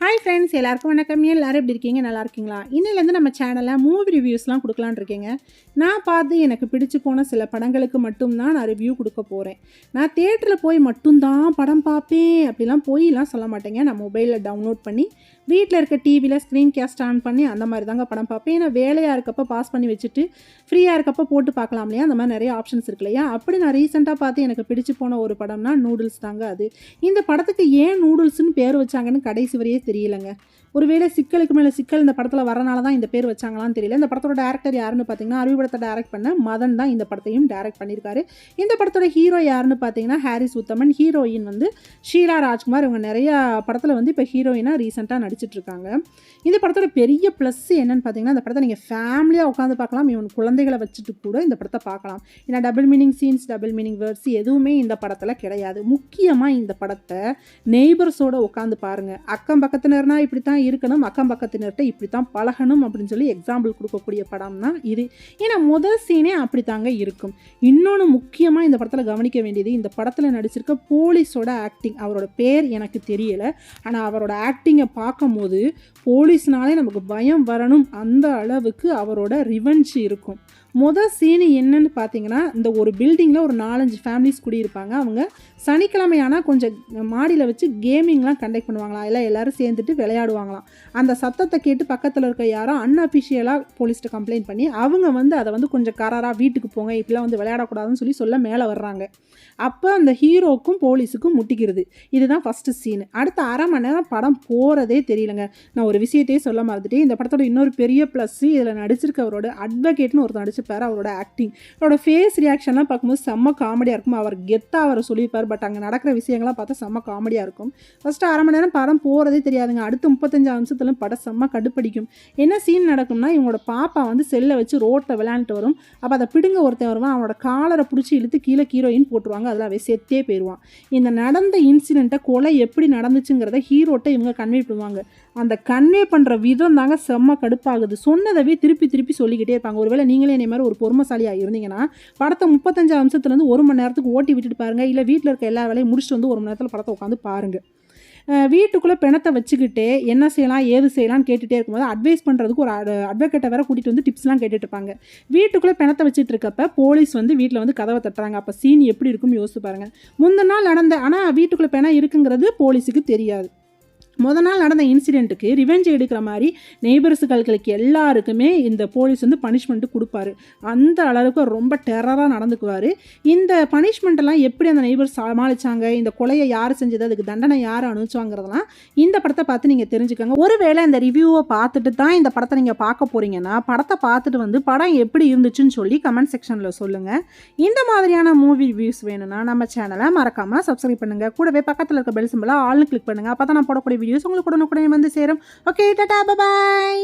Hi friends எல்லாருக்கும் வணக்கம். எல்லோரும் எப்படி இருக்கீங்க? நல்லா இருக்கீங்களா? இன்னிலேருந்து நம்ம சேனலில் மூவி ரிவ்யூஸ்லாம் கொடுக்கலான்னு இருக்கீங்க. நான் பார்த்து எனக்கு பிடிச்சு போன சில படங்களுக்கு மட்டும்தான் நான் ரிவ்யூ கொடுக்க போகிறேன் நான் தேட்டரில் போய் மட்டும்தான் படம் பார்ப்பேன். அப்படிலாம் போயெலாம் சொல்ல மாட்டேங்க. நான் மொபைலில் டவுன்லோட் பண்ணி வீட்டில் இருக்க டிவியில் ஸ்க்ரீன் கேஸ்ட் ஆன் பண்ணி அந்த மாதிரி தாங்க படம் பார்ப்பேன். ஏன்னா வேலையாக இருக்கப்போ பாஸ் பண்ணி வச்சுட்டு ஃப்ரீயாக இருக்கப்போ போட்டு பார்க்கலாம் இல்லையா? அந்த மாதிரி நிறைய ஆப்ஷன்ஸ் இருக்கு இல்லையா? அப்படி நான் ரீசெண்டாக பார்த்து எனக்கு பிடிச்சு போன ஒரு படம்னா நூடுல்ஸ் தாங்க அது. இந்த படத்துக்கு ஏன் நூடுல்ஸ்னு பேர் வச்சாங்கன்னு கடைசி வரையே தெரியலங்க. ஒருவேளை சிக்கலுக்கு மேலே சிக்கல் இந்த படத்தில் வரனால தான் இந்த பேர் வச்சாங்களான்னு தெரியல. இந்த படத்தோட டேரக்டர் யாருன்னு பார்த்தீங்கன்னா அருவி படத்தை டேரக்ட் பண்ண மதன் தான் இந்த படத்தையும் டேரக்ட் பண்ணியிருக்காரு இந்த படத்தோட ஹீரோ யாருன்னு பார்த்தீங்கன்னா ஹாரிஸ் உத்தமன். ஹீரோயின் வந்து ஷீலா ராஜ்குமார். இவங்க நிறையா படத்தில் வந்து இப்போ ஹீரோயினாக ரீசெண்டாக நடிச்சிட்டு இருக்காங்க இந்த படத்தோட பெரிய ப்ளஸ் என்னன்னு பார்த்தீங்கன்னா இந்த படத்தை நீங்கள் ஃபேமிலியாக உட்காந்து பார்க்கலாம். இவன் குழந்தைகளை வச்சுட்டு கூட இந்த படத்தை பார்க்கலாம். ஏன்னா double meaning scenes double meaning words எதுவுமே இந்த படத்தில் கிடையாது. முக்கியமாக இந்த படத்தை நெய்பர்ஸோட உட்காந்து பாருங்கள் அக்கம் பக்கத்தினர்னா இப்படி தான் இருக்கணும் அக்கம் பக்கத்தினர்கிட்ட இப்படி தான் பழகணும் அப்படின்னு சொல்லி எக்ஸாம்பிள் கொடுக்கக்கூடிய படம் தான் இது. ஏன்னா முதல் சீனே அப்படி தாங்க இருக்கும். இன்னொன்று முக்கியமாக இந்த படத்தில் கவனிக்க வேண்டியது இந்த படத்தில் நடிச்சிருக்க போலீஸோட ஆக்டிங் அவரோட பேர் எனக்கு தெரியலை. ஆனால் அவரோட ஆக்டிங்கை பார்க்கும்போது போலீஸ்னாலே நமக்கு பயம் வரணும் அந்த அளவுக்கு அவரோட ரிவெஞ்ச் இருக்கும். மொதல் சீனு என்னன்னு பார்த்தீங்கன்னா இந்த ஒரு பில்டிங்கில் ஒரு நாலஞ்சு ஃபேமிலிஸ் குடியிருப்பாங்க. அவங்க சனிக்கிழமை ஆனால் கொஞ்சம் மாடியில் வச்சு கேமிங்லாம் கண்டக்ட் பண்ணுவாங்களாம். எல்லாம் எல்லோரும் சேர்ந்துட்டு விளையாடுவாங்களாம். அந்த சத்தத்தை கேட்டு பக்கத்தில் இருக்க யாரோ அன்அஃபிஷியலாக போலீஸ்கிட்ட கம்ப்ளைண்ட் பண்ணி அவங்க வந்து அதை வந்து கொஞ்சம் கராராக வீட்டுக்கு போங்க இப்படிலாம் வந்து விளையாடக்கூடாதுன்னு சொல்லி சொல்ல மேலே வர்றாங்க. அப்போ அந்த ஹீரோக்கும் போலீஸுக்கும் முட்டிக்கிறது. இதுதான் ஃபஸ்ட்டு சீனு அடுத்த அரை மணி நேரம் படம் போகிறதே தெரியலங்க. நான் ஒரு விஷயத்தையே சொல்ல மறந்துட்டேன். இந்த படத்தோட இன்னொரு பெரிய ப்ளஸ்ஸு இதில் நடிச்சிருக்கவரோட அட்வொகேட்னு ஒருத்தர் பண்ணியிருப்பார் அவரோட ஆக்டிங் அவரோட ஃபேஸ் ரியாக்ஷன்லாம் பார்க்கும்போது செம்ம காமெடியாக இருக்கும். அவர் கெத்தாக அவரை சொல்லியிருப்பார் பட் அங்கே நடக்கிற விஷயங்கள்லாம் பார்த்தா செம்ம காமெடியாக இருக்கும். ஃபஸ்ட்டு அரை மணி நேரம் படம் போகிறதே தெரியாதுங்க. அடுத்த முப்பத்தஞ்சு நிமிஷத்துல படம் செம்ம கடுப்படிக்கும். என்ன சீன் நடக்கும்னா இவங்களோட பாப்பா வந்து செல்லை வச்சு ரோட்டில் விளையாண்டுட்டு வரும். அப்போ அதை பிடுங்க ஒருத்தன் வருவான். அவனோட காலரை பிடிச்சி இழுத்து கீழே ஹீரோயின் போட்டுருவாங்க. அதில் அவன் செத்தே போயிடுவான் இந்த நடந்த இன்சிடெண்ட்டை கொலை எப்படி நடந்துச்சுங்கிறத ஹீரோட்டை இவங்க கன்வே பண்ணுவாங்க. அந்த கன்வே பண்ணுற விதம் தாங்க செம்ம கடுப்பாகுது. சொன்னதவே திருப்பி திருப்பி சொல்லிக்கிட்டே இருப்பாங்க. ஒருவேளை நீங்களே என்னை மாதிரி ஒரு பொறுமைசாலியாக இருந்தீங்கன்னா படத்தை முப்பத்தஞ்சு அம்சத்துலேருந்து ஒரு மணி நேரத்துக்கு ஓட்டி விட்டுட்டு பாருங்கள் இல்லை வீட்டில் இருக்க எல்லா வேலையும் முடிச்சுட்டு வந்து ஒரு மணி நேரத்தில் படத்தை உட்காந்து பாருங்கள் வீட்டுக்குள்ளே பிணத்தை வச்சுக்கிட்டு என்ன செய்யலாம் ஏது செய்யலாம்னு கேட்டுகிட்டே இருக்கும்போது அட்வைஸ் பண்ணுறதுக்கு ஒரு அட்வொகேட்டை வேறு கூட்டிகிட்டு வந்து டிப்ஸ்லாம் கேட்டுட்டு இருப்பாங்க. வீட்டுக்குள்ளே பிணத்தை வச்சுட்டு இருக்கப்ப போலீஸ் வந்து வீட்டில் வந்து கதவை தட்டுறாங்க. அப்போ சீன் எப்படி இருக்கும்னு யோசிச்சு பாருங்கள் முந்தின நாள் நடந்த ஆனால் வீட்டுக்குள்ளே பிணம் இருக்குங்கிறது போலீஸுக்கு தெரியாது. முத நாள் நடந்த இன்சிடெண்ட்டுக்கு ரிவெஞ்ச் எடுக்கிற மாதிரி நெய்பர்ஸுகளுக்கு எல்லாருக்குமே இந்த போலீஸ் வந்து பனிஷ்மெண்ட்டு கொடுப்பாரு. அந்த அளவுக்கு ரொம்ப டெரராக நடந்துக்குவார். இந்த பனிஷ்மெண்ட்டெல்லாம் எப்படி அந்த நெய்பர்ஸ் சமாளித்தாங்க இந்த கொலையை யார் செஞ்சது? அதுக்கு தண்டனை யார் அனுப்பிச்சாங்கிறதெல்லாம் இந்த படத்தை பார்த்து நீங்கள் தெரிஞ்சுக்கோங்க. ஒருவேளை இந்த ரிவ்யூவை பார்த்துட்டு தான் இந்த படத்தை நீங்கள் பார்க்க போகிறீங்கன்னா படத்தை பார்த்துட்டு வந்து படம் எப்படி இருந்துச்சுன்னு சொல்லி கமெண்ட் செக்ஷனில் சொல்லுங்கள் இந்த மாதிரியான மூவி ரிவ்யூஸ் வேணும்னா நம்ம சேனலை மறக்காமல் சப்ஸ்கிரைப் பண்ணுங்கள் கூடவே பக்கத்தில் இருக்க பெல் சிம்பிளாக ஆள்னு கிளிக் பண்ணுங்கள் அப்போ தான் நான் போடக்கூடிய வீடியோஸ் உங்களுக்கு உடனுக்குடனே வந்து சேரும். ஓகே டாடா பாய்